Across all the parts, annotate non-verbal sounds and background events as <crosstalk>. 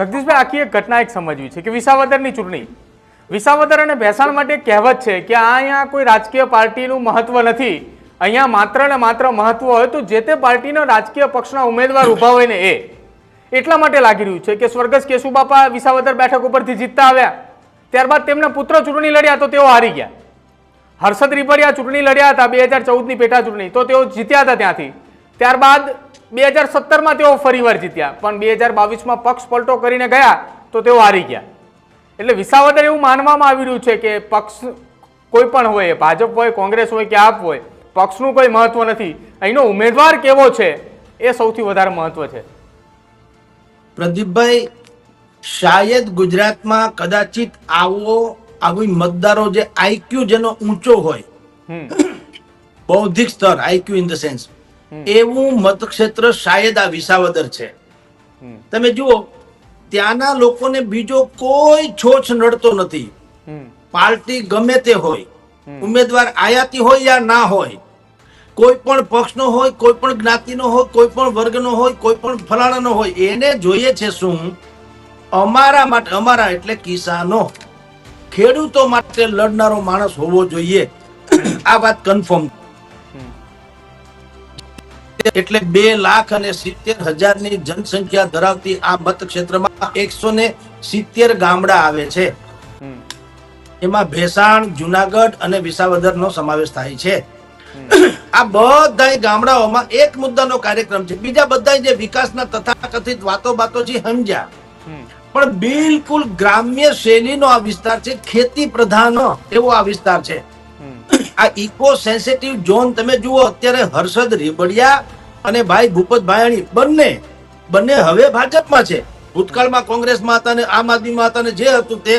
જગદીશભાઈ, આખી એક ઘટના એક સમજવી છે કે વિસાવદરની ચૂંટણી. વિસાવદર અને ભેસાણ માટે કહેવત છે કે આ અહીંયા કોઈ રાજકીય પાર્ટીનું મહત્વ નથી. અહીંયા માત્ર ને માત્ર મહત્વ હોય તો જે તે પાર્ટીના રાજકીય પક્ષના ઉમેદવાર ઊભા હોય ને એ. એટલા માટે લાગી રહ્યું છે કે સ્વર્ગસ્થ કેશુબાપા વિસાવદર બેઠક ઉપરથી જીતતા આવ્યા. ત્યારબાદ તેમના પુત્ર ચૂંટણી લડ્યા તો તેઓ હારી ગયા. હર્ષદ રીપડિયા ચૂંટણી લડ્યા હતા બે હજાર ચૌદની પેટા ચૂંટણી તો તેઓ જીત્યા હતા ત્યાંથી. ત્યારબાદ બે હજાર સત્તરમાં તેઓ ફરીવાર જીત્યા પણ બે હજાર બાવીસમાં પક્ષ પલટો કરીને ગયા તો તેઓ હારી ગયા. એટલે વિસાવદર એવું માનવામાં આવી રહ્યું છે કે પક્ષ કોઈ પણ હોય ભાજપ હોય કોંગ્રેસ હોય કે આપ હોય પક્ષનું કોઈ મહત્વ નથી. અહીંનો ઉમેદવાર કેવો છે એ સૌથી વધારે મહત્વ છે. પ્રદીપભાઈ શાયદ ગુજરાતમાં કદાચિત આવો આવી મતદારો જે આઈક્યુ જેનો ઊંચો હોય બૌદ્ધિક સ્તર આઈક્યુ ઇન ધ સેન્સ એવું મતક્ષેત્ર શાયદ આ વિસાવદર છે. તમે જુઓ ત્યાંના લોકોને બીજો કોઈ છોછ નડતો નથી. પાર્ટી ગમે તે હોય ઉમેદવાર આયાતી હોય યા ના હોય કોઈ પણ પક્ષનો હોય કોઈ પણ જ્ઞાતિનો હોય કોઈ પણ વર્ગનો હોય કોઈ પણ ફલાણાનો હોય એને જોઈએ છે શું? અમારા માટે અમારા એટલે કિસાનો. ખેડૂતો માટે લડનારો માણસ હોવો જોઈએ. આ વાત કન્ફર્મ એટલે બે લાખ અને સિત્તેર હજારની જનસંખ્યા ધરાવતી આ મતક્ષેત્રમાં એકસો ને સિત્તેર ગામડા આવે છે. એમાં ભેસાણ જુનાગઢ અને વિસાવદરનો સમાવેશ થાય છે. <clears throat> આ બધા ગામડાઓમાં એક મુદ્દાનો કાર્યક્રમ છે. બીજા બધા જે વિકાસના તથાકથિત વાતો બાતો છે સમજ્યા પણ બિલકુલ ગ્રામ્ય શૈલીનો આ વિસ્તાર છે. ખેતી પ્રધાન એવો આ વિસ્તાર છે. આ ઇકો સેન્સિટિવ ઝોન તમે જુઓ અત્યારે હર્ષદ રેબડિયા અને ભાઈ ભૂપત ભાયાણી બંને બંને હવે ભાજપમાં છે. ભૂતકાળમાં કોંગ્રેસમાં હતા અને આમ આદમીમાં હતા અને જે હતું તે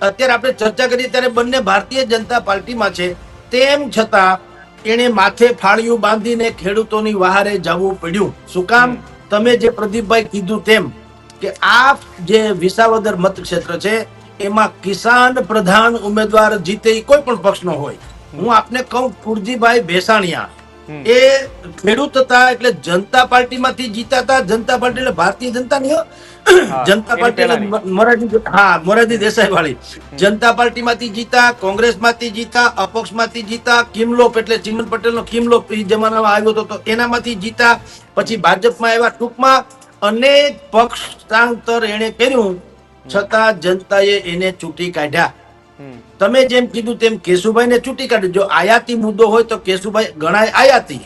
અત્યારે આપણે ચર્ચા કરી ત્યારે બંને ભારતીય જનતા પાર્ટીમાં છે. તેમ છતાં એણે માથે ફાળિયું બાંધીને ખેડૂતોની વહારે જવું પડ્યું. શું કામ? તમે જે પ્રદીપભાઈ કીધું તેમ કે આ જે વિસાવદર મતક્ષેત્ર છે એમાં કિસાન પ્રધાન ઉમેદવાર જીતે કોઈ પણ પક્ષનો હોય. હું આપને કહું કુરજીભાઈ ભેસાણિયા એ ખેડૂત હતા એટલે જનતા પાર્ટીમાંથી જીતા હતા. જનતા પાર્ટી એટલે ભારતીય જનતા ની હો. જનતા પાર્ટી મોરારજી હા મોરારજી દેસાઈ વાળી જનતા પાર્ટીમાંથી જીતા કોંગ્રેસમાંથી જીતા અપક્ષમાંથી જીતા કિમલોપ એટલે ચિમન પટેલનો કિમલોપ એ જમાનામાં આવ્યો હતો તો એનામાંથી જીતા પછી ભાજપમાં આવ્યા ટૂંકમાં. અનેક પક્ષાંતર એને કર્યું છતાં જનતાએ એને ચૂંટી કાઢ્યા. તમે જેમ કીધું તેમ કેશુભાઈ ને ચૂંટી કાઢે. જો આયાતી મુદ્દો હોય તો કેશુભાઈ ગણાય આયાતી.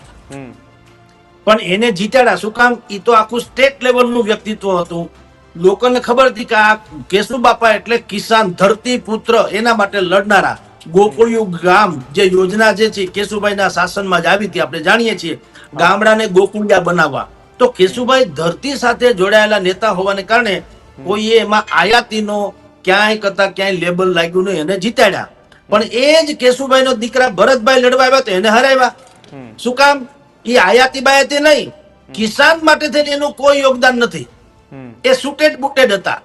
પણ એને જીતાડ્યા. શું કામ? એ તો આખું સ્ટેટ લેવલનું વ્યક્તિત્વ હતું. લોકોને ખબર હતી કે આ કેશુ બાપા એટલે કિસાન ધરતી પુત્ર એના માટે લડનારા. ગોકુળિયું ગામ જે યોજના જે છે કેશુભાઈના શાસનમાં જ આવી હતી. આપણે જાણીએ છીએ. ગામડાને ગોકુળિયા બનાવવા. તો કેશુભાઈ ધરતી સાથે જોડાયેલા નેતા હોવાને કારણે કોઈએ એમાં આયાતીનો ક્યાંય કરતા ક્યાંય લેબલ લાગ્યું નહીં એને જીતાડ્યા. પણ એ જ કેશુભાઈનો દીકરા ભરતભાઈ લડવા આવ્યા તો એને હરાવ્યા. શું કામ? એ આયાતી બાયાતી નહીં. કિસાન માટે થઈને એનું કોઈ યોગદાન નથી. એ સુટેડ બુટેડ હતા.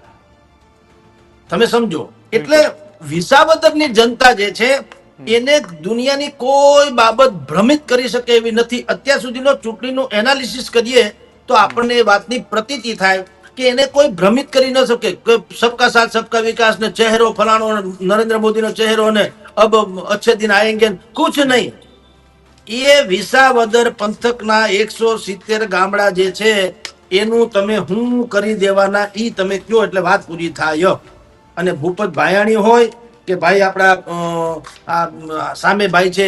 તમે સમજો. એટલે વિસાવદરની જનતા જે છે એને દુનિયાની કોઈ બાબત ભ્રમિત કરી શકે એવી નથી. અત્યાર સુધીનો ચૂંટણીનું એનાલિસિસ કરીએ તો આપણને એ વાતની પ્રતીતિ થાય. કે એને કોઈ ભ્રમિત કરી ન શકે કે સબકા સાથ, સબકા વિકાસ ને ચહેરો ફલાણો નરેન્દ્ર મોદીનો ચહેરો ને અબ અચ્છે દિન આએંગે કુછ નહીં. એ વિસાવદર પંથકના એકસો સિત્તેર ગામડા જે છે, એનું તમે હું કરી દેવાના, ઈ તમે કયો એટલે વાત પૂરી થાય. અને ભૂપત ભાયાણી હોય કે ભાઈ આપણા સામે ભાઈ છે,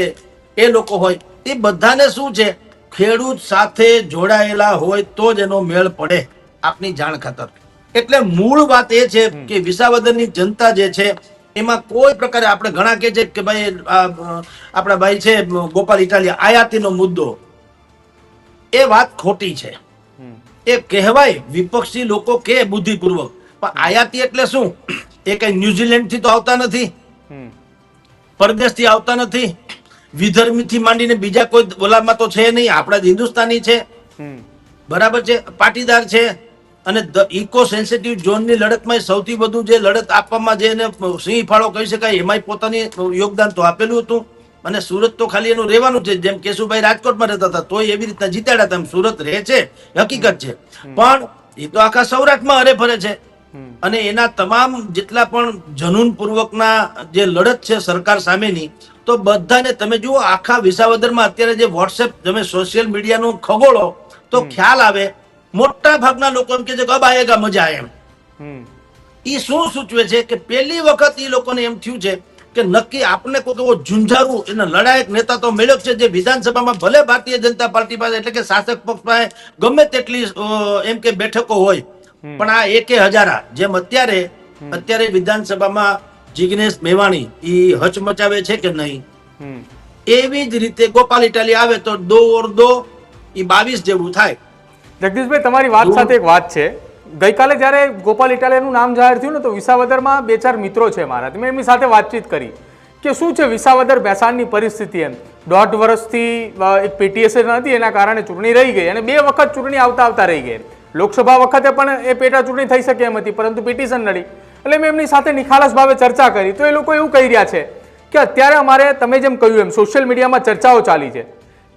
એ લોકો હોય, એ બધાને શું છે? ખેડૂત સાથે જોડાયેલા હોય તો જ એનો મેળ પડે. આપની જાણ ખાતર. એટલે મૂળ વાત એ છે કે વિસાવદરની જનતા જે છે એમાં કોઈ પ્રકારે આપણે ઘણા કે છે કે ભાઈ આપણા ભાઈ છે ગોપાલ ઇટાલિયા આયાતીનો મુદ્દો. એ વાત ખોટી છે. એ કહેવાય વિપક્ષી લોકો કે બુદ્ધિપૂર્વક. પણ આયાતી એટલે શું? એ કઈ ન્યુઝીલેન્ડથી તો આવતા નથી. પરદેશથી આવતા નથી. વિધર્મી થી માંડીને બીજા કોઈ ઓલામાં તો છે નહીં. આપણા હિન્દુસ્તાની છે. બરાબર છે? પાટીદાર છે. અને ઇકો સેન્સિટિવ ઝોનની લડતમાં સૌથી વધુ જે લડત આપવામાં જે એને સિંહ ફાળો કહી શકાય એમાંય પોતાની યોગદાન તો આપેલું હતું. અને સુરત તો ખાલી એનું રહેવાનું છે. જેમ કેશુભાઈ રાજકોટમાં રહેતા હતા તોય એવી રીતના જીતાડ્યા હતા એમ સુરત રહે છે. હકીકત છે. પણ એ તો આખા સૌરાષ્ટ્રમાં અરે ફરે છે. અને એના તમામ જેટલા પણ જનૂન પૂર્વકના જે લડત છે સરકાર સામેની તો બધાને તમે જુઓ આખા વિસાવદરમાં અત્યારે જે વોટ્સએપ તમે સોશિયલ મીડિયાનો ખગોળો તો ખ્યાલ આવે મોટા ભાગના લોકો એમ કે છે કે અબ આયેગા મજા એમ. એ શું સૂચવે છે કે પહેલી વખત એ લોકોને એમ થયું છે કે નક્કી આપણે કોઈ એવો ઝુંઝારું એને લડાયક નેતા તો મળ્યો છે જે વિધાનસભામાં ભલે ભારતીય જનતા પાર્ટી પાસે એટલે કે શાસક પક્ષ પાસે ગમે તેટલી એમ કે બેઠકો હોય પણ આ એકે હજારા જેમ અત્યારે અત્યારે વિધાનસભામાં જિગ્નેશ મેવાણી એ હચમચાવે છે કે નહીં? એવી જ રીતે ગોપાલ ઇટાલી આવે તો દો ઓર દો એ બાવીસ જેવું થાય. જગદીશભાઈ તમારી વાત સાથે એક વાત છે. ગઈકાલે જ્યારે ગોપાલ ઇટાલિયાનું નામ જાહેર થયું ને તો વિસાવદરમાં બે ચાર મિત્રો છે મારા. મેં એમની સાથે વાતચીત કરી કે શું છે વિસાવદર બેસાણની પરિસ્થિતિ એમ? દોઢ વર્ષથી એક પીટીએસ નથી એના કારણે ચૂંટણી રહી ગઈ અને બે વખત ચૂંટણી આવતા આવતા રહી ગઈ લોકસભા વખતે પણ એ પેટા ચૂંટણી થઈ શકે એમ હતી પરંતુ પિટિશન નડી. એટલે મેં એમની સાથે નિખાલસ ભાવે ચર્ચા કરી. તો એ લોકો એવું કહી રહ્યા છે કે અત્યારે અમારે તમે જેમ કહ્યું એમ સોશિયલ મીડિયામાં ચર્ચાઓ ચાલી છે.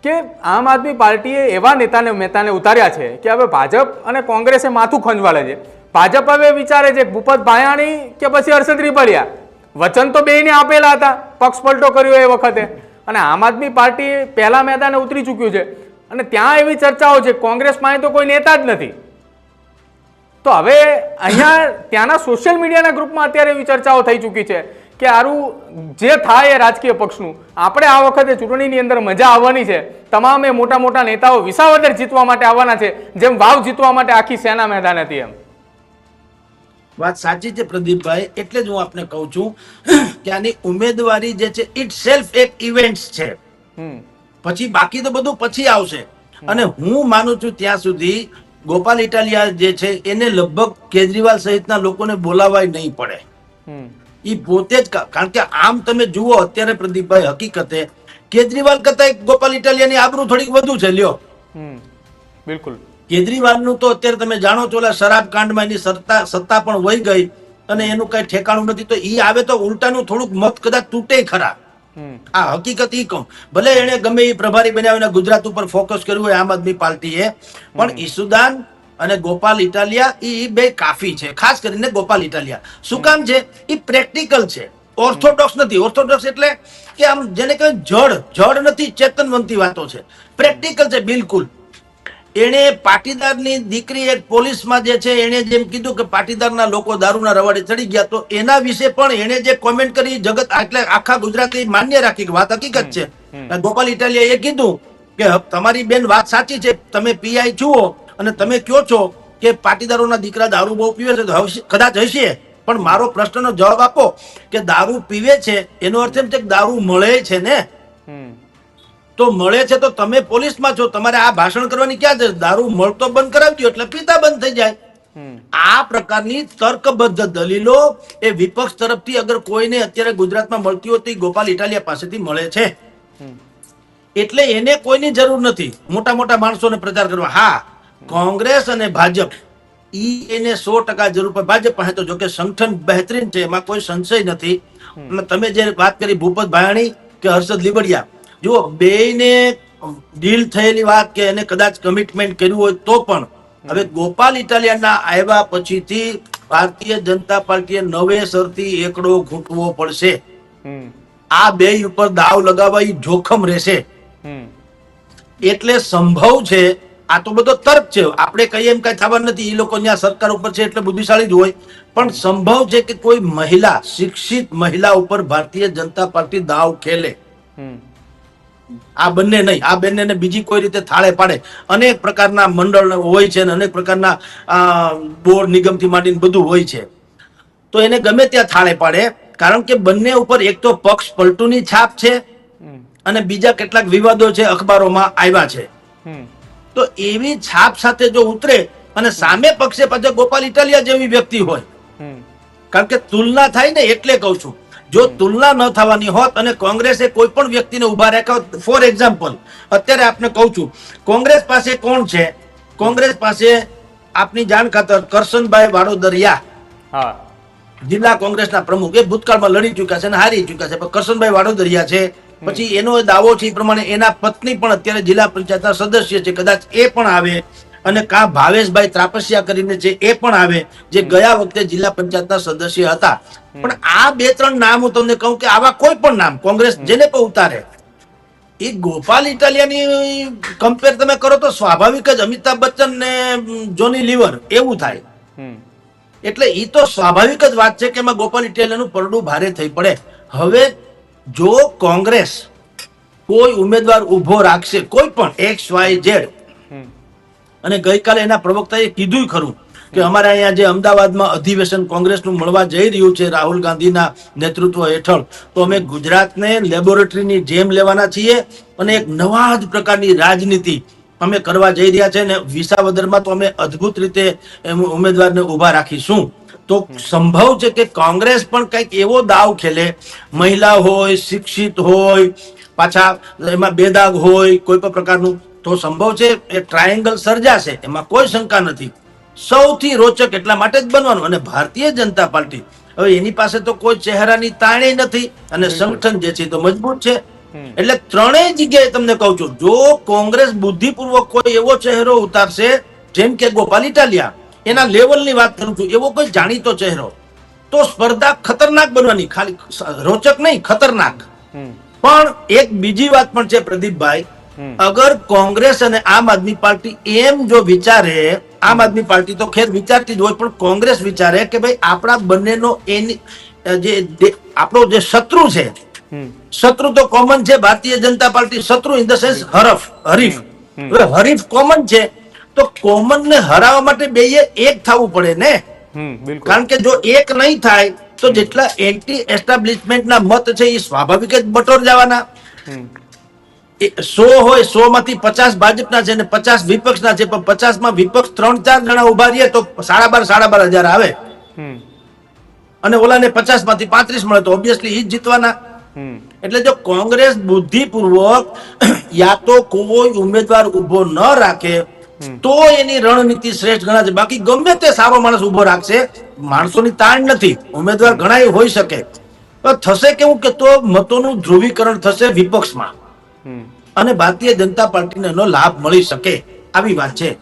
કે આમ આદમી પાર્ટીએ એવા નેતાને, મહેતાને ઉતાર્યા છે કે હવે ભાજપ અને કોંગ્રેસે માથું ખંજવાળે છે. ભાજપ હવે વિચારે છે ભૂપત ભાયાણી કે પછી હર્ષદ રીપડિયા વચન તો બેયને આપેલા હતા, પક્ષ પલટો કર્યો એ વખતે. અને આમ આદમી પાર્ટી પહેલા મેદાને ઉતરી ચૂક્યું છે. અને ત્યાં એવી ચર્ચાઓ છે, કોંગ્રેસ પાસે તો કોઈ નેતા જ નથી. તો હવે અહીંયા ત્યાંના સોશિયલ મીડિયાના ગ્રુપમાં અત્યારે એવી ચર્ચાઓ થઈ ચૂકી છે. કે આરું જે થાય એ રાજકીય પક્ષનું. આપણે આ વખતે ચૂંટણીની અંદર મજા આવવાની છે. તમામે મોટા મોટા નેતાઓ વિસાવદર જીતવા માટે આવવાના છે. જેમ વાવ જીતવા માટે આખી સેના મેદાન હતી એમ. વાત સાચી છે પ્રદીપભાઈ એટલે જ હું આપને કહું છું કે આની ઉમેદવારી જે છે ઇટ સેલ્ફ એક ઇવેન્ટ છે. પછી બાકી તો બધું પછી આવશે. અને હું માનું છું ત્યાં સુધી ગોપાલ ઇટાલિયા જે છે એને લગભગ કેજરીવાલ સહિતના લોકોને બોલાવાય નહીં પડે. એ પોતે જ કારણ કે આમ તમે જુઓ અત્યારે પ્રદીપભાઈ હકીકતે કેજરીવાલ કરતા ગોપાલ ઇટાલિયાની આબરૂ થોડીક વધુ છે લ્યો. બિલકુલ. કેજરીવાલનું તો અત્યારે તમે જાણો છો ઓલા શરાબ કાંડમાં એની સત્તા સત્તા પણ વહી ગઈ અને એનું કઈ ઠેકાણું નથી. તો ઈ આવે તો ઉલટાનું થોડુંક મત કદાચ તૂટે ખરા. આ હકીકત ઈ કહું. ભલે એને ગમે એ પ્રભારી બનાવીને ગુજરાત ઉપર ફોકસ કર્યું હોય આમ આદમી પાર્ટીએ. પણ ઈસુદાન અને ગોપાલ ઇટાલિયા એ બે કાફી છે. ખાસ કરીને ગોપાલ ઇટાલિયા. શું કામ છે? એ પ્રેક્ટિકલ છે. ઓર્થોડોક્સ નથી. ઓર્થોડોક્સ એટલે કે આમ જેને કહેવાય જડ. જડ નથી ચેતનવંતી વાતો છે. પ્રેક્ટિકલ છે બિલકુલ. એણે પાટીદારની દીકરી એક પોલીસમાં જે છે એણે જેમ કીધું કે પાટીદારના લોકો દારૂના રવાડે ચડી ગયા તો એના વિશે પણ એણે જે કોમેન્ટ કરી જગત એટલે આખા ગુજરાતી માન્ય રાખી વાત હકીકત છે. ગોપાલ ઇટાલિયા એ કીધું કે તમારી બેન વાત સાચી છે. તમે પીઆઈ જુઓ. અને તમે કયો છો કે પાટીદારોના દીકરા દારૂ બહુ પીવે છે? કદાચ હશે. પણ મારો પ્રશ્નનો જવાબ આપો કે દારૂ પીવે છે? એનો અર્થ એમ છે કે દારૂ મળે છે ને? તો મળે છે તો તમે પોલીસમાં છો. તમારે આ ભાષણ કરવાની ક્યાં છે દારૂ મળતો બંધ કરાવી દો એટલે પીતા બંધ થઈ જાય. આ પ્રકારની તર્કબદ્ધ દલીલો એ વિપક્ષ તરફથી અગર કોઈને અત્યારે ગુજરાતમાં મળતી હોય તો ગોપાલ ઇટાલિયા પાસેથી મળે છે. એટલે એને કોઈની જરૂર નથી. મોટા મોટા માણસોને પ્રચાર કરવા. હા કોંગ્રેસ અને ભાજપ ઈ એને સો ટકા જરૂર પડે. ભાજપ પાસે તો જોકે સંગઠન બહેતરીન છે એમાં કોઈ સંશય નથી. તમે જે વાત કરી ભૂપત ભાયાણી કે હર્ષદ લીબડિયા જુઓ બેયને ડીલ થયેલી વાત કે એને કદાચ કમિટમેન્ટ કર્યું હોય તો પણ હવે ગોપાલ ઇટાલિયાના આવ્યા પછીથી ભારતીય જનતા પાર્ટીએ નવેસરથી એકડો ઘૂંટવો પડશે. આ બે ઉપર દાવ લગાવવા ઈ જોખમ રહેશે. એટલે સંભવ છે આ તો બધો તર્ક છે. આપણે કહીએ એમ કઈ ખબર નથી. એ લોકો ત્યાં સરકાર ઉપર છે એટલે બુદ્ધિશાળી જ હોય. પણ સંભવ છે કે કોઈ મહિલા શિક્ષિત મહિલા ઉપર ભારતીય જનતા પાર્ટી દાવ ખેલે. આ બંને નહીં. આ બંનેને બીજી કોઈ રીતે થાળે પાડે. અનેક પ્રકારના મંડળ હોય છે અને અનેક પ્રકારના બોર્ડ નિગમથી માંડીને બધું હોય છે. તો એને ગમે ત્યાં થાળે પાડે. કારણ કે બંને ઉપર એક તો પક્ષ પલટુની છાપ છે અને બીજા કેટલાક વિવાદો છે અખબારોમાં આવ્યા છે. તો એવી છાપ સાથે જો ઉતરે અને સામે પક્ષે પાછા ગોપાલ ઇટાલિયા જેવી વ્યક્તિ હોય કારણ કે તુલના થાય ને એટલે કહું છું જો તુલના ન થવાની હોત અને કોંગ્રેસે કોઈ પણ વ્યક્તિને ઊભા રાખ્યા ફોર એક્ઝામ્પલ અત્યારે આપને કહું છું કોંગ્રેસ પાસે કોણ છે? કોંગ્રેસ પાસે આપની જાણ ખાતર કરશનભાઈ વાડોદરિયા જિલ્લા કોંગ્રેસના પ્રમુખ. એ ભૂતકાળમાં લડી ચુક્યા છે અને હારી ચૂક્યા છે પણ કરશનભાઈ વાડોદરિયા છે. પછી એનો દાવો છે એ પ્રમાણે એના પત્ની પણ અત્યારે જિલ્લા પંચાયતના સદસ્ય છે. કદાચ એ પણ આવે અને કા ભાવેશભાઈ ત્રાપસિયા કરીને છે એ પણ આવે જે ગયા વખતે જિલ્લા પંચાયતના સદસ્ય હતા. પણ આ બે ત્રણ નામ હું તમને કહું કે આવા કોઈ પણ નામ કોંગ્રેસ જેને પણ ઉતારે એ ગોપાલ ઇટાલિયાની કમ્પેર તમે કરો તો સ્વાભાવિક જ અમિતાભ બચ્ચન ને જોની લીવર એવું થાય. એટલે એ તો સ્વાભાવિક જ વાત છે કે એમાં ગોપાલ ઇટાલિયાનું પરડું ભારે થઈ પડે. હવે જો કોંગ્રેસ કોઈ ઉમેદવાર ઊભો રાખશે કોઈ પણ એક્સ વાય ઝેડ અને ગઈકાલે એના પ્રવક્તાએ કીધું ખરું કે અમારે અહીંયા જે અમદાવાદમાં અધિવેશન કોંગ્રેસનું મળવા જઈ રહ્યું છે રાહુલ ગાંધીના નેતૃત્વ હેઠળ તો અમે ગુજરાતને લેબોરેટરીની જેમ લેવાના છીએ અને એક નવા જ પ્રકારની રાજનીતિ અમે કરવા જઈ રહ્યા છે ને વિસાવદરમાં તો અમે અદ્ભુત રીતે એમ ઉમેદવારને ઊભા રાખીશું. તો સંભવ છે કે કોંગ્રેસ પણ કંઈક એવો દાવ ખેલે. મહિલા હોય શિક્ષિત હોય પાછા એમાં બેદાગ હોય કોઈ પણ પ્રકારનું. તો સંભવ છે એ ટ્રાયેંગલ સર્જાશે. એમાં કોઈ શંકા નથી. સૌથી રોચક એટલા માટે જ બનવાનું. અને ભારતીય જનતા પાર્ટી હવે એની પાસે તો કોઈ ચહેરાની તાણે નથી અને સંગઠન જે છે તો મજબૂત છે. એટલે ત્રણેય જગ્યાએ તમને કહું છું જો કોંગ્રેસ બુદ્ધિપૂર્વક કોઈ એવો ચહેરો ઉતારશે જેમ કે ગોપાલ ઇટાલિયા એના લેવલની વાત કરું છું એવો કોઈ જાણીતો ચહેરો. તો સ્પર્ધા ખતરનાક બનવાની ખાલી રોચક નહીં ખતરનાક. પણ એક બીજી વાત પણ છે પ્રદીપભાઈ અગર કોંગ્રેસ અને આમ આદમી પાર્ટી એમ જો વિચારે આમ આદમી પાર્ટી તો ખેર વિચારતી જ હોય પણ કોંગ્રેસ વિચારે કે ભાઈ આપણા બંનેનો એની જે આપણો જે શત્રુ છે શત્રુ તો કોમન છે ભારતીય જનતા પાર્ટી શત્રુ ઇન ધ સેન્સ હરફ હરીફ. હવે હરીફ કોમન છે તો કોમન ને હરાવવા માટે બે એક થવું પડે ને? કારણ કે જો એક નહીં થાય તો જેટલા એન્ટી એસ્ટાબ્લિશમેન્ટના મત છે એ સ્વાભાવિક જ બટોર જવાના. સો હોય સો માંથી પચાસ ભાજપના છે ને પચાસ વિપક્ષના છે પણ પચાસમાં વિપક્ષ ત્રણ ચાર જણા ઊભા રહીએ તો સાડા બાર સાડા બાર હજાર આવે. અને ઓલાને પચાસમાંથી પાંત્રીસ મળે તો ઓબ્વિયસલી ઈ જીતવાના. એટલે જો કોંગ્રેસ બુદ્ધિપૂર્વક યા તો કોઈ ઉમેદવાર ઊભો ન રાખે તો એની રણનીતિ શ્રેષ્ઠ ગણાશે બાકી ગમે તે સારો માણસ ઊભો રાખશે માણસોની તાણ નથી. ઉમેદવાર ઘણા હોઈ શકે. પણ થશે કેવું કે તો મતોનું ધ્રુવીકરણ થશે વિપક્ષમાં. અને ભારતીય જનતા પાર્ટીને એનો લાભ મળી શકે. આવી વાત છે.